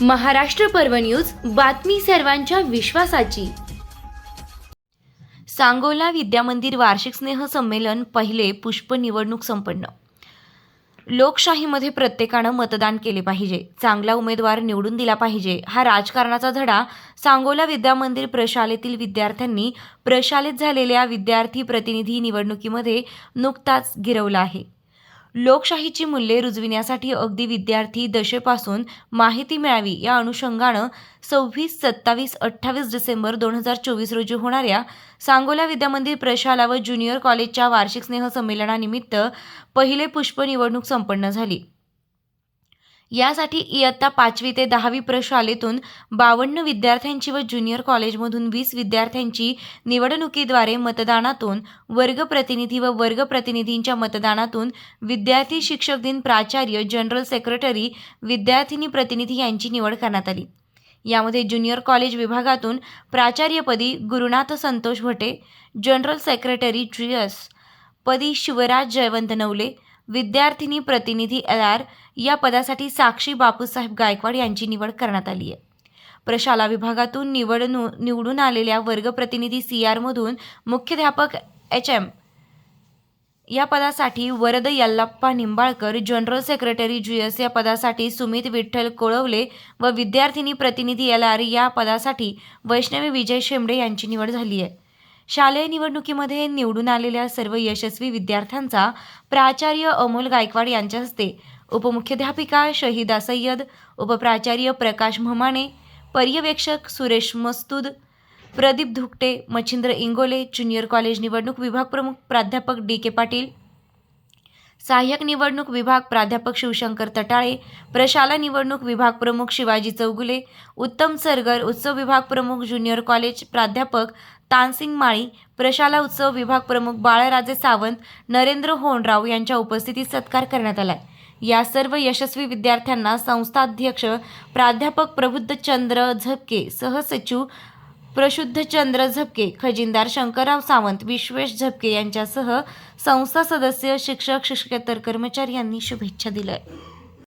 महाराष्ट्र पर्व न्यूज बातमी सर्वांच्या विश्वासाची. सांगोला विद्यामंदिर वार्षिक स्नेह संमेलन पहिले पुष्प निवडणूक संपन्न. लोकशाहीमध्ये प्रत्येकानं मतदान केले पाहिजे. चांगला उमेदवार निवडून दिला पाहिजे. हा राजकारणाचा धडा सांगोला विद्यामंदिर प्रशालेतील विद्यार्थ्यांनी प्रशालेत झालेल्या विद्यार्थी प्रतिनिधी निवडणुकीमध्ये नुकताच गिरवला आहे. लोकशाहीची मूल्ये रुजविण्यासाठी अगदी विद्यार्थी दशेपासून माहिती मिळावी या अनुषंगानं सव्वीस सत्तावीस अठ्ठावीस डिसेंबर दोन हजार चोवीस रोजी होणाऱ्या सांगोला विद्यामंदिर प्रशाला व ज्युनियर कॉलेजच्या वार्षिक स्नेह संमेलनानिमित्त पहिले पुष्प निवडणूक संपन्न झाली. यासाठी इयत्ता पाचवी ते दहावी प्रशालेतून बावन्न विद्यार्थ्यांची व ज्युनियर कॉलेजमधून वीस विद्यार्थ्यांची निवडणुकीद्वारे मतदानातून वर्ग प्रतिनिधी व वर्ग प्रतिनिधींच्या मतदानातून विद्यार्थी शिक्षक दिन प्राचार्य जनरल सेक्रेटरी विद्यार्थिनी प्रतिनिधी यांची निवड करण्यात आली. यामध्ये ज्युनियर कॉलेज विभागातून प्राचार्यपदी गुरुनाथ संतोष भटे जनरल सेक्रेटरी ट्रियस पदी शिवराज जयवंत नवले विद्यार्थिनी प्रतिनिधी एल आर या पदासाठी साक्षी बापूसाहेब गायकवाड यांची निवड करण्यात आली आहे. प्रशाला विभागातून निवडणू निवडून आलेल्या वर्गप्रतिनिधी सी आरमधून मुख्याध्यापक एच एम. या पदासाठी वरद यल्लाप्पा निंबाळकर जनरल सेक्रेटरी जुएस या पदासाठी सुमित विठ्ठल कोळवले व विद्यार्थिनी प्रतिनिधी एल आर या पदासाठी वैष्णवी विजय शेंबडे यांची निवड झाली आहे. शालेय निवडणुकीमध्ये निवडून आलेल्या सर्व यशस्वी विद्यार्थ्यांचा प्राचार्य अमोल गायकवाड यांच्या हस्ते उपमुख्याध्यापिका शहीदा सय्यद उपप्राचार्य प्रकाश म्हमाणे पर्यवेक्षक सुरेश मस्तूद प्रदीप धुकटे मच्छिंद्र इंगोले ज्युनियर कॉलेज निवडणूक विभाग प्रमुख प्राध्यापक डी के पाटील सहाय्यक निवडणूक विभाग प्राध्यापक शिवशंकर तटाळे प्रशाला निवडणूक विभाग प्रमुख शिवाजी चौगुले उत्तम सरगर उत्सव विभाग प्रमुख ज्युनियर कॉलेज प्राध्यापक तानसिंग माळी प्रशाला उत्सव विभाग प्रमुख बाळराजे सावंत नरेंद्र होनराव यांच्या उपस्थितीत सत्कार करण्यात आला या सर्व यशस्वी विद्यार्थ्यांना संस्थाध्यक्ष प्राध्यापक प्रबुद्धचंद्र झपके सहसचिव प्रशुद्ध चंद्र झपके खजिनदार शंकरराव सावंत विश्वेश झपके यांच्यासह संस्था सदस्य शिक्षक शिक्षकेतर कर्मचारी यांनी शुभेच्छा दिल्या